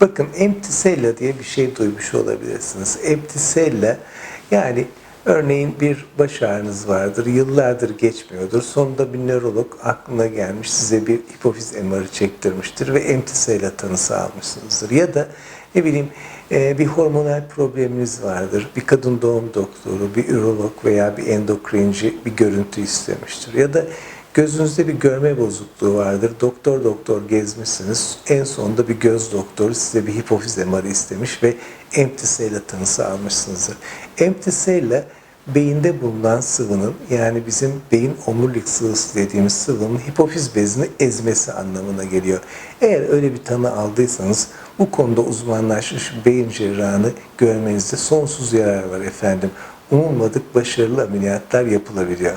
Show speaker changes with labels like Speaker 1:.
Speaker 1: Bakın emptisella diye bir şey duymuş olabilirsiniz. Emptisella yani örneğin bir baş ağrınız vardır, yıllardır geçmiyordur. Sonunda bir nörolog aklına gelmiş size bir hipofiz MR'ı çektirmiştir ve emptisella tanısı almışsınızdır. Ya da ne bileyim e, bir hormonal probleminiz vardır. Bir kadın doğum doktoru, bir ürolog veya bir endokrinci bir görüntü istemiştir. Ya da Gözünüzde bir görme bozukluğu vardır. Doktor doktor gezmişsiniz. En sonunda bir göz doktoru size bir hipofiz MR'ı istemiş ve emptisella tanısı almışsınızdır. Emptisella beyinde bulunan sıvının yani bizim beyin omurilik sıvısı dediğimiz sıvının hipofiz bezini ezmesi anlamına geliyor. Eğer öyle bir tanı aldıysanız bu konuda uzmanlaşmış beyin cerrahını görmenizde sonsuz yarar var efendim. Umulmadık başarılı ameliyatlar yapılabiliyor.